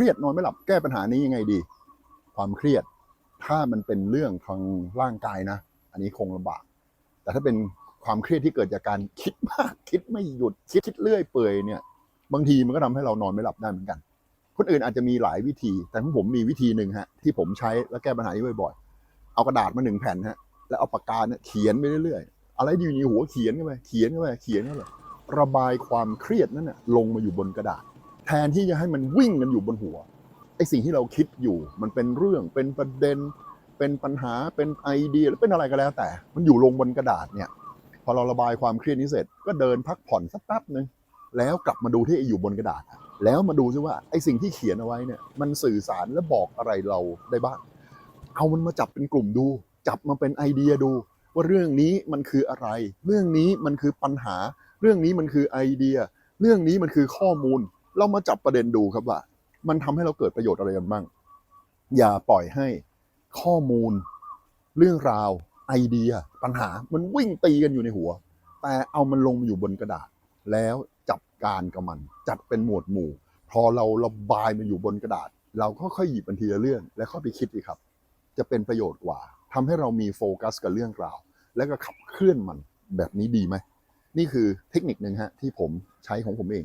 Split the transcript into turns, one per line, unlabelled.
รียดนอนไม่หลับแก้ปัญหานี้ยังไงดี ความเครียดถ้ามันเป็นเรื่องทางร่างกายนะ อันนี้คงลำบาก แต่ถ้าเป็นความเครียดที่เกิดจากการคิดมาก คิดไม่หยุดคิดคิดเรื่อยเปื่อยเนี่ยบางทีมันก็ทำให้เรานอนไม่หลับได้เหมือนกัน คนอื่นอาจจะมีหลายวิธี แต่ของผมมีวิธีหนึ่งฮะที่ผมใช้แล้วแก้ปัญหานี้บ่อยๆเอากระดาษมาหนึ่งแผ่นฮะแล้วเอาปากกาเนี่ยเขียนไปเรื่อยๆอะไรอยู่ในหัวเขียนเข้าไปเขียนเข้าไปเขียนเข้าไประบายความเครียดนั้นน่ะลงมาอยู่บนกระดาษ แทนที่จะให้มันวิ่งกันอยู่บนหัวไอ้สิ่งที่เราคิดอยู่ มันเป็นเรื่องเป็นประเด็น เป็นปัญหาเป็นไอเดียหรือเป็นอะไรก็แล้วแต่ มันอยู่ลงบนกระดาษเนี่ย พอเราระบายความเครียดนี้เสร็จ ก็เดินพักผ่อนสักแป๊บหนึ่งแล้วกลับมาดูที่ไอ้อยู่บนกระดาษ แล้วมาดูซิว่าไอ้สิ่งที่เขียนเอาไว้เนี่ยมันสื่อสารและบอกอะไรเราได้บ้าง เอามันมาจับเป็นกลุ่มดู จับมาเป็นไอเดียดู ว่าเรื่องนี้มันคืออะไร เรื่องนี้มันคือปัญหา เรื่องนี้มันคือไอเดีย เรื่องนี้มันคือข้อมูล เรามาจับประเด็นดูครับว่า มันทำให้เราเกิดประโยชน์อะไรกันบ้าง อย่าปล่อยให้ข้อมูล เรื่องราวไอเดีย ปัญหามันวิ่งตีกันอยู่ในหัว แต่เอามันลงมาอยู่บนกระดาษ แล้วจัดการกับมัน จัดเป็นหมวดหมู่ พอเราระบายมันอยู่บนกระดาษ เราก็ค่อยหยิบมันทีละเรื่อง แล้วเข้าไปคิดดีครับ จะเป็นประโยชน์กว่าทำให้เรามีโฟกัสกับเรื่องราว แล้วก็ขับเคลื่อนมันแบบนี้ดีไหมนี่คือเทคนิคหนึ่งฮะที่ผมใช้ของผมเอง